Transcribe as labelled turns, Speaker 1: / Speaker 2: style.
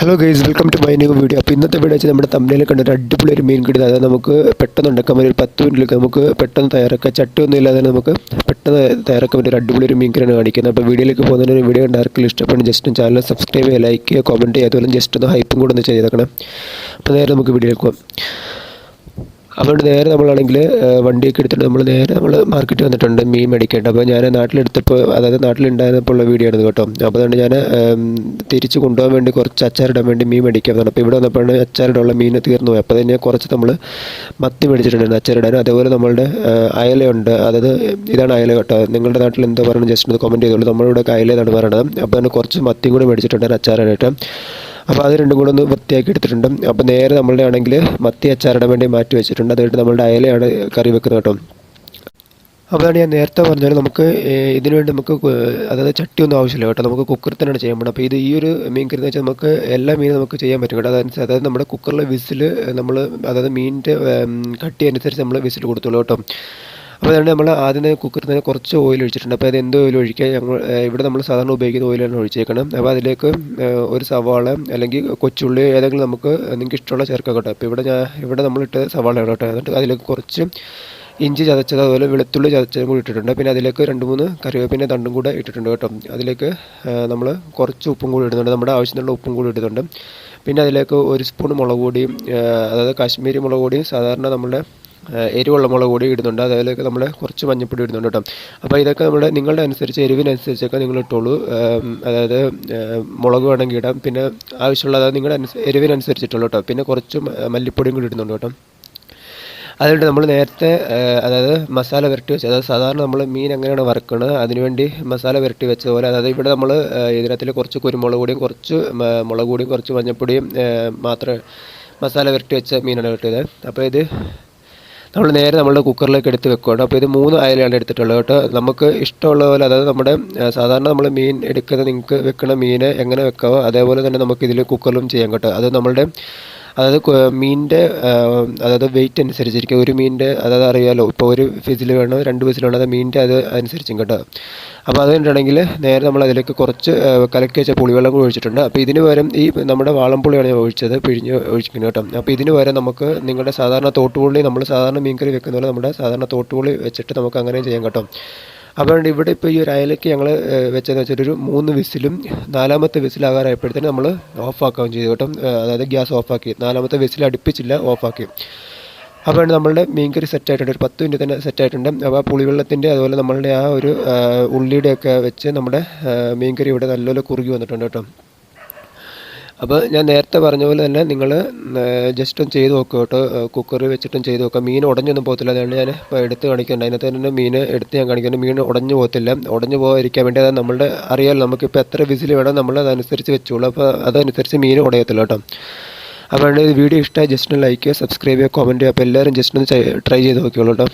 Speaker 1: Hello guys welcome to my new video അപ്പോൾ ഇന്നത്തെ video വെച്ചാൽ നമ്മുടെ തമ്മിൽ കണ്ട ഒരു അടിപൊളി ഒരു മീൻ കിട്ടുന്നത് അതായത് നമുക്ക് പെട്ടെന്ന് ഉണ്ടാക്കാൻ പറ്റും ഒരു പത്ത് മിനിറ്റിലൊക്കെ നമുക്ക് പെട്ടെന്ന് തയ്യാറാക്കാം. ചട്ടിയൊന്നും ഇല്ലാതെ നമുക്ക് പെട്ടെന്ന് തയ്യാറാക്കാൻ പറ്റും ഒരു അടിപൊളി ഒരു മീൻ കറിയാണ് കാണിക്കുന്നത്. അപ്പോൾ വീഡിയോയിലേക്ക് പോകുന്നതിന് ഒരു വീഡിയോ ആർക്കെങ്കിലും ഇഷ്ടപ്പെടും ജസ്റ്റ് ചാനൽ സബ്സ്ക്രൈബ് ചെയ്യുക ലൈക്ക് ചെയ്യുക കോമന്റ് ചെയ്യുക അതുപോലെ ജസ്റ്റ് ഒന്ന് ഹൈപ്പും കൂടെ ഒന്ന് ചെയ്തേക്കണം. അപ്പോൾ നേരെ നമുക്ക് വീഡിയോയിലേക്ക് പോകാം അതുകൊണ്ട് നേരെ നമ്മളാണെങ്കിൽ വണ്ടിയൊക്കെ എടുത്തിട്ട് നമ്മൾ നേരെ നമ്മൾ മാർക്കറ്റ് വന്നിട്ടുണ്ട് മീൻ മേടിക്കേണ്ട. അപ്പോൾ ഞാൻ നാട്ടിലെടുത്തപ്പോൾ അതായത് നാട്ടിലുണ്ടായിരുന്നപ്പോൾ ഉള്ള വീഡിയോ ആണ് കേട്ടോ. അപ്പോൾ അതുകൊണ്ട് ഞാൻ തിരിച്ച് കൊണ്ടുപോകാൻ വേണ്ടി കുറച്ച് അച്ചാറിടാൻ വേണ്ടി മീൻ മേടിക്കാൻ വന്നു അപ്പോൾ ഇവിടെ വന്നപ്പോഴാണ് അച്ചാറിടാനുള്ള മീൻ തീർന്നു അപ്പോൾ തന്നെ കുറച്ച് നമ്മൾ മത്തി മേടിച്ചിട്ടുണ്ടായിരുന്നു അച്ചാറിടാൻ. അതേപോലെ നമ്മളുടെ അയലയുണ്ട്. അതായത് ഇതാണ് അയല കേട്ടോ. നിങ്ങളുടെ നാട്ടിൽ എന്താ പറയുന്നത് ജസ്റ്റ് ഒന്ന് കമന്റ് ചെയ്തോളൂ. നമ്മളിവിടെ അയല എന്നാണ് പറയുന്നത്. അപ്പോൾ തന്നെ കുറച്ച് മത്തിയും കൂടി മേടിച്ചിട്ടുണ്ടായിരുന്നു അച്ചാറായിട്ട് അപ്പോൾ അത് രണ്ടും കൂടെ ഒന്ന് വൃത്തിയാക്കി എടുത്തിട്ടുണ്ട്. അപ്പോൾ നേരെ നമ്മളുടെ ആണെങ്കിൽ മത്തി അച്ചാറിടാൻ വേണ്ടി മാറ്റി വെച്ചിട്ടുണ്ട്. അതുകൊണ്ട് നമ്മളുടെ അയലയാണ് കറി വെക്കുന്നത് കേട്ടോ. അപ്പോൾ അതാണ് ഞാൻ നേരത്തെ പറഞ്ഞാൽ നമുക്ക് ഇതിനുവേണ്ടി ഇതിനു വേണ്ടി നമുക്ക് അതായത് ചട്ടിയൊന്നും ആവശ്യമില്ല കേട്ടോ. നമുക്ക് കുക്കറിൽ തന്നെയാണ് ചെയ്യാൻ പറ്റും അപ്പോൾ ഇത് ഈ ഒരു മീൻ കറി എന്ന് വെച്ചാൽ നമുക്ക് എല്ലാ മീനും നമുക്ക് ചെയ്യാൻ പറ്റും കേട്ടോ. അതനുസരിച്ച് അതായത് നമ്മുടെ കുക്കറിലെ വിസിൽ നമ്മൾ അതായത് മീനിന്റെ കട്ടി അനുസരിച്ച് നമ്മൾ വിസിൽ കൊടുത്തോളൂ കേട്ടോ. അപ്പോൾ അതുകൊണ്ട് നമ്മൾ ആദ്യം തന്നെ കുക്കറിൽ തന്നെ കുറച്ച് ഓയിൽ ഒഴിച്ചിട്ടുണ്ട്. അപ്പോൾ അത് എന്ത് ഓയിൽ ഒഴിക്കുക ഞങ്ങൾ ഇവിടെ നമ്മൾ സാധാരണ ഉപയോഗിക്കുന്ന ഓയിലാണ് ഒഴിച്ചേക്കണം. അപ്പോൾ അതിലേക്ക് ഒരു സവാള അല്ലെങ്കിൽ കൊച്ചുള്ളി ഏതെങ്കിലും നമുക്ക് നിങ്ങൾക്ക് ഇഷ്ടമുള്ള ചേർക്കാം കേട്ടോ അപ്പോൾ ഇവിടെ ഞാൻ ഇവിടെ നമ്മളിട്ട് സവാളയാണ് കേട്ടോ. എന്നിട്ട് അതിലേക്ക് കുറച്ച് ഇഞ്ചി ചതച്ചത് അതുപോലെ വെളുത്തുള്ളി ചതച്ചതും കൂടി ഇട്ടിട്ടുണ്ട്. പിന്നെ അതിലേക്ക് രണ്ട് മൂന്ന് കറിവേപ്പിന്റെ തണ്ടും കൂടെ ഇട്ടിട്ടുണ്ട് കേട്ടോ. അതിലേക്ക് നമ്മൾ കുറച്ച് ഉപ്പും കൂടി ഇടുന്നുണ്ട്. നമ്മുടെ ആവശ്യത്തിനുള്ള ഉപ്പും കൂടി ഇടുന്നുണ്ട്. പിന്നെ അതിലേക്ക് ഒരു സ്പൂൺ മുളക് പൊടിയും അതായത് കാശ്മീരി മുളക് പൊടിയും സാധാരണ നമ്മുടെ എരിവുള്ള മുളക് കൂടി ഇടുന്നുണ്ട്. അതിലേക്ക് നമ്മൾ കുറച്ച് മഞ്ഞപ്പൊടി ഇടുന്നുണ്ട് കേട്ടോ. അപ്പോൾ ഇതൊക്കെ നമ്മുടെ നിങ്ങളുടെ അനുസരിച്ച് എരിവിനനുസരിച്ചൊക്കെ നിങ്ങൾ ഇട്ടോളൂ. അതായത് മുളക് വേണമെങ്കിൽ ഇടാം. പിന്നെ ആവശ്യമുള്ള അതായത് നിങ്ങളുടെ അനുസരിച്ച് എരിവിനനുസരിച്ചിട്ടുള്ളൂ കേട്ടോ. പിന്നെ കുറച്ച് മല്ലിപ്പൊടിയും കൂടി ഇടുന്നുണ്ട് കേട്ടോ. അതുകൊണ്ട് നമ്മൾ നേരത്തെ അതായത് മസാല പുരട്ടി വെച്ച് അതായത് സാധാരണ നമ്മൾ മീൻ എങ്ങനെയാണ് വറുക്കുന്നത് അതിനുവേണ്ടി മസാല പുരട്ടി വെച്ചതുപോലെ പോലെ അതായത് ഇവിടെ നമ്മൾ ഇതിനകത്തിൽ കുറച്ച് കുരുമുളക് പൊടിയും കുറച്ച് മുളക് പൊടിയും കുറച്ച് മഞ്ഞൾപ്പൊടിയും മാത്രം മസാല പുരട്ടി വെച്ച മീനാണ് കിട്ടിയത് അപ്പോൾ ഇത് നമ്മൾ നേരെ നമ്മുടെ കുക്കറിലേക്ക് എടുത്ത് വെക്കുകയാണ്. അപ്പോൾ ഇത് മൂന്ന് അയലയാണ് എടുത്തിട്ടുള്ളത് കേട്ടോ. നമുക്ക് ഇഷ്ടമുള്ള പോലെ അതായത് നമ്മുടെ സാധാരണ നമ്മൾ മീൻ എടുക്കുന്ന നിങ്ങൾക്ക് വെക്കുന്ന മീൻ എങ്ങനെ വെക്കാവോ അതേപോലെ തന്നെ നമുക്ക് ഇതിൽ കുക്കറിലും ചെയ്യാം കേട്ടോ. അത് നമ്മളുടെ അതായത് മീനിന്റെ അതായത് വെയിറ്റ് അനുസരിച്ചിരിക്കും. ഒരു മീനിന്റെ അതായത് അറിയാലോ ഇപ്പോൾ ഒരു ഫിസിൽ വേണോ രണ്ട് ഫിസിൽ വേണോ അത് മീനിന്റെ അത് അനുസരിച്ചും കേട്ടോ. അപ്പോൾ അത് കണ്ടിട്ടുണ്ടെങ്കിൽ നേരെ നമ്മൾ അതിലേക്ക് കുറച്ച് കലക്കി വെച്ച പുളിവെള്ളം കൂടി ഒഴിച്ചിട്ടുണ്ട്. അപ്പോൾ ഇതിന് പകരം ഈ നമ്മുടെ വാളംപുളിയാണ് ഞാൻ ഒഴിച്ചത് പിഴിഞ്ഞ് ഒഴിക്കുന്നത് കേട്ടോ. അപ്പോൾ ഇതിന് പകരം നമുക്ക് നിങ്ങളുടെ സാധാരണ തോട്ടുപുള്ളി നമ്മൾ സാധാരണ മീൻകറി വെക്കുന്ന പോലെ നമ്മുടെ സാധാരണ തോട്ടുപുള്ളി വെച്ചിട്ട് നമുക്ക് അങ്ങനെ ചെയ്യാം കേട്ടോ. അതുകൊണ്ട് ഇവിടെ ഇപ്പോൾ ഈ ഒരു അയലയ്ക്ക് ഞങ്ങൾ വെച്ചതെന്ന് വെച്ചാൽ ഒരു മൂന്ന് വിസിലും നാലാമത്തെ വിസിലാകാറായപ്പോഴത്തേന് നമ്മൾ ഓഫാക്കുകയും ചെയ്തു കേട്ടോ. അതായത് ഗ്യാസ് ഓഫാക്കി. നാലാമത്തെ വിസിൽ അടുപ്പിച്ചില്ല ഓഫാക്കി. അപ്പോൾ നമ്മളുടെ മീൻകറി സെറ്റായിട്ടുണ്ട് ഒരു പത്ത് മിനിറ്റ് തന്നെ സെറ്റായിട്ടുണ്ട് അപ്പോൾ പുളിവെള്ളത്തിന്റെ അതുപോലെ നമ്മളുടെ ആ ഒരു ഉള്ളിയുടെയൊക്കെ വെച്ച് നമ്മുടെ മീൻകറി ഇവിടെ നല്ലപോലെ കുറുകി വന്നിട്ടുണ്ട് കേട്ടോ. അപ്പോൾ ഞാൻ നേരത്തെ പറഞ്ഞ പോലെ തന്നെ നിങ്ങൾ ജസ്റ്റ് ഒന്ന് ചെയ്ത് നോക്കുക കേട്ടോ. കുക്കറിൽ വെച്ചിട്ടും ചെയ്ത് നോക്കുക മീൻ ഉടഞ്ഞൊന്നും പോകത്തില്ല. അതുകൊണ്ട് ഞാൻ എടുത്ത് കാണിക്കുന്നുണ്ട്. അതിനകത്ത് തന്നെ മീൻ എടുത്ത് ഞാൻ കാണിക്കുന്നുണ്ട്. മീൻ ഉടഞ്ഞു പോകത്തില്ല. ഉടഞ്ഞു പോകാതിരിക്കാൻ വേണ്ടി അത് നമ്മളുടെ അറിയാമല്ലോ നമുക്കിപ്പോൾ എത്ര വിസിൽ വേണം നമ്മൾ അതനുസരിച്ച് വെച്ചോളൂ. അപ്പോൾ അതനുസരിച്ച് മീൻ ഉടയത്തില്ല കേട്ടോ. അപ്പോൾ വീഡിയോ ഇഷ്ടമായി ജസ്റ്റ് ഒന്ന് ലൈക്ക് ചെയ്യുക സബ്സ്ക്രൈബ് ചെയ്യുക കോമന്റ് ചെയ്യുക. അപ്പോൾ എല്ലാവരും ജസ്റ്റ് ഒന്ന് ട്രൈ ചെയ്ത് നോക്കിയോളൂ കേട്ടോ.